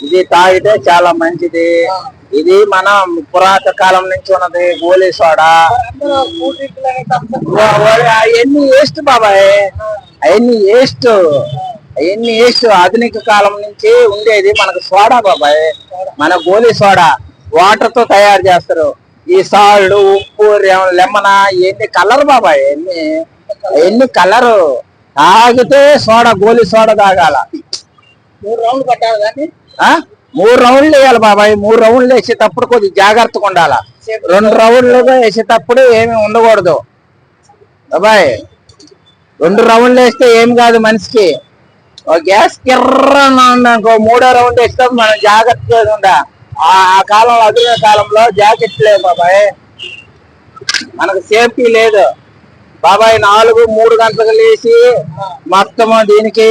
ఇది తాగితే చాలా మంచిది. ఇది మన పురాతన కాలం నుంచి ఉన్నది గోలీ సోడా. అవన్నీ వేస్ట్ బాబాయ్. అవన్నీ వేస్ట్. అవన్నీ వేస్ట్. ఆధునిక కాలం నుంచి ఉండేది మనకు సోడా బాబాయ్. మన గోలీ సోడా. వాటర్తో తయారు చేస్తారు. ఈ సాల్ట్ ఉప్పు లెమన ఇవన్నీ కలర్ బాబాయ్ ఎన్ని ఎన్ని కలరు తాగితే సోడా గోలీ సోడా తాగాల. మూడు రౌండ్లు పట్టాలి కానీ మూడు రౌండ్లు వేయాలి బాబాయ్ మూడు రౌండ్లు వేసేటప్పుడు కొద్దిగా జాగ్రత్తగా ఉండాలి? రెండు రౌండ్లు వేసేటప్పుడు ఏమి ఉండకూడదు. బాబాయ్ రెండు రౌండ్లు వేస్తే ఏం కాదు మనిషికి. గ్యాస్ కిర్ర అనుకో మూడో రౌండ్ వేస్తే మనం జాగ్రత్తగా ఉండా. ఆ ఆ కాలంలో అదిన కాలంలో జాకెట్ లేవు బాబాయ్. మనకు సేఫ్టీ లేదు. బాబాయ్ నాలుగు మూడు గంటలకు లేచి మొత్తం దీనికి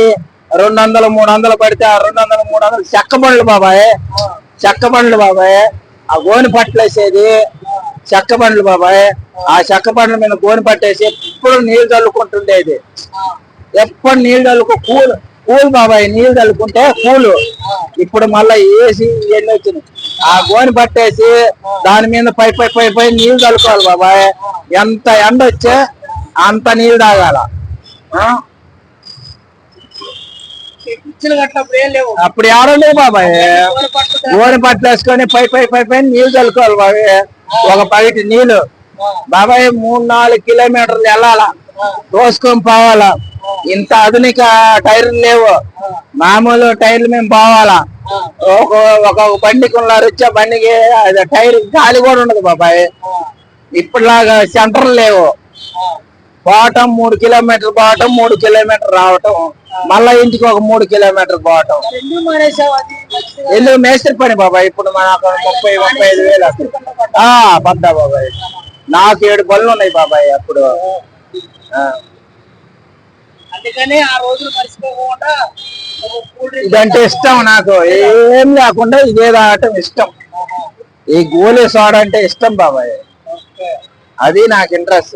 రెండు వందలు మూడు వందలు పడితే ఆ రెండు వందలు మూడు వందలు చెక్క బండ్లు బాబాయ్. చెక్క బండ్లు బాబాయ్. ఆ గోని పట్టలేసేది. చెక్క బండ్లు బాబాయ్. ఆ చెక్క బండ్ల మీద గోని పట్టేసి ఎప్పుడు నీళ్ళు చల్లుకుంటుండేది. ఎప్పుడు నీళ్ళు చల్లుకు కూల్ కూల్ బాబాయ్ నీళ్ళు చల్లుకుంటే కూలు. ఇప్పుడు మళ్ళా ఏసి ఇవన్నీ వచ్చింది ఆ గోని పట్టేసి దాని మీద పై పై పై పై నీళ్ళు చల్లుకోవాలి బాబాయ్. ఎంత ఎండ వచ్చే అంత నీళ్ళు తాగాల ఆ? పిచ్చిలు కట్టినప్పుడు ఏం లేవు అప్పుడు ఎవరండి బాబాయ్. ఊరి పట్టు పట్టేసుకొని పై పై పై పై నీళ్ళు చల్లుకోవాలి బాబాయ్. ఒక పైటి నీళ్ళు బాబాయ్ మూడు నాలుగు కిలోమీటర్లు వెళ్ళాలా. తోసుకొని పోవాలా. ఇంత ఆధునిక టైర్లు లేవు. మామూలు టైర్లు మేము పోవాలా. ఒక ఒక బండికి ఉన్నారు వచ్చే బండికి అది టైర్ గాలి కూడా ఉండదు బాబాయ్. ఇప్పటిలాగా సెంటర్ లేవు. పోవటం మూడు కిలోమీటర్ పోవటం మూడు కిలోమీటర్ రావటం. మళ్ళా ఇంటికి ఒక మూడు కిలోమీటర్ పోవటం. ఎందుకు మేస్త్రి పని బాబాయ్ ఇప్పుడు మనకు ముప్పై ముప్పై ఐదు వేలు పడ్డా? బాబాయ్. నాకు ఏడు పనులు ఉన్నాయి బాబాయ్ అప్పుడు. ఇదంటే ఇష్టం నాకు. ఏం లేకుండా ఇదే తాగటం ఇష్టం. ఈ గోలీ సోడా అంటే ఇష్టం బాబాయ్. అది నాకు ఇంట్రెస్ట్.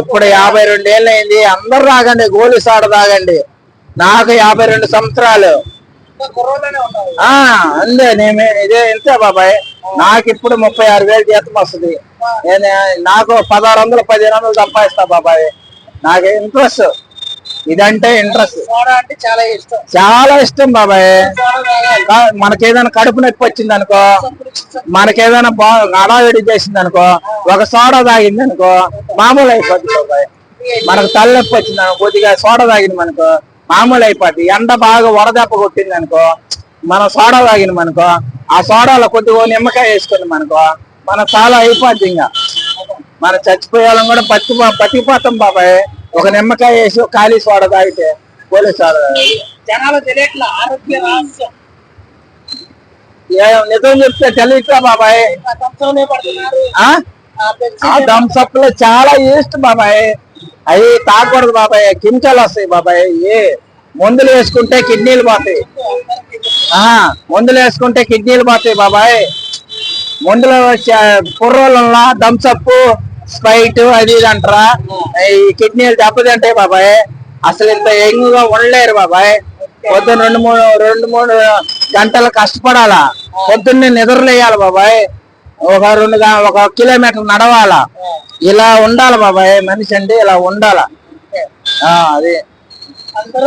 ఇప్పుడు యాభై రెండు ఏళ్ళు అయింది అందరు తాగండి గోలీ సోడా తాగండి. నాకు యాభై రెండు సంవత్సరాలు. అందే నేను ఇదే ఇంతే బాబాయ్? నాకు ఇప్పుడు ముప్పై ఆరు వేలు జీతం వస్తుంది. నేను నాకు పదహారు వందలు పదిహేను వందలు సంపాదిస్తా బాబాయ్. నాకు ఇంట్రెస్ట్ ఇదంటే ఇంట్రెస్ట్ అంటే చాలా ఇష్టం. చాలా ఇష్టం బాబాయ్. మనకేదైనా కడుపు నొప్పి వచ్చింది అనుకో మనకేదైనా అడావిడి చేసింది అనుకో ఒక సోడా తాగింది అనుకో మామూలు అయిపోద్ది బాబాయ్. మనకు తలనొప్పి వచ్చింది అనుకో కొద్దిగా సోడా తాగింది మనకో మామూలు అయిపోద్ది ఎండ బాగా వడదెబ్బ కొట్టింది అనుకో మనం సోడా తాగింది మనకో ఆ సోడాలో కొద్దిగా ఓ నిమ్మకాయ వేసుకుంది మనకో మనం చాలా అయిపోద్ది ఇంకా మనం చచ్చిపోయేవాళ్ళం కూడా బతి బతికిపోతాం బాబాయ్. ఒక నిమ్మకాయ వేసి ఒక ఖాళీ సోడా తాగితే పోలీసు సోడా. జనాలు తెలియట్లా ఆరోగ్య రహస్యం. ఏ నిజం చెప్తే తెలియట్లా బాబాయ్? ఆ ఆ? థమ్స్అప్లో చాలా వేస్ట్ బాబాయ్. అవి తాగకూడదు బాబాయ్. కెమికల్ వస్తాయి బాబాయ్. ఏ మందులు వేసుకుంటే కిడ్నీలు పోతాయి. ఆ మందులు వేసుకుంటే కిడ్నీలు పోతాయి బాబాయ్. మందులు కుర్రోళ్ళ థమ్స్అప్ స్ప్రైట్ అది ఇది అంటారా? ఈ కిడ్నీలు దెబ్బతింటాయి బాబాయ్ అసలు ఇంత యంగ్గా ఉండలేరు బాబాయ్. పొద్దున్న రెండు మూడు రెండు మూడు గంటలు కష్టపడాలా? పొద్దున్నే నిద్రలేయాలి బాబాయ్. ఒక రెండు ఒక కిలోమీటర్ నడవాలా? ఇలా ఉండాలి బాబాయ్ మనిషి అంటే ఇలా ఉండాల. అది. అందరూ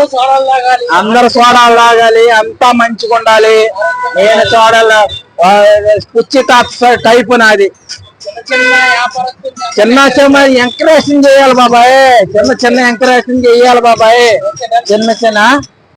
అందరు సోడాలు తాగాలి అంతా మంచిగా ఉండాలి. నేను తాత టైపు నాది. చిన్న చిన్న వ్యాపారస్తులు. చిన్న చిన్న ఎంకరేషన్ చేయాలి బాబాయ్. చిన్న చిన్న ఎంకరేషన్ చేయాలి బాబాయ్. చిన్న చిన్న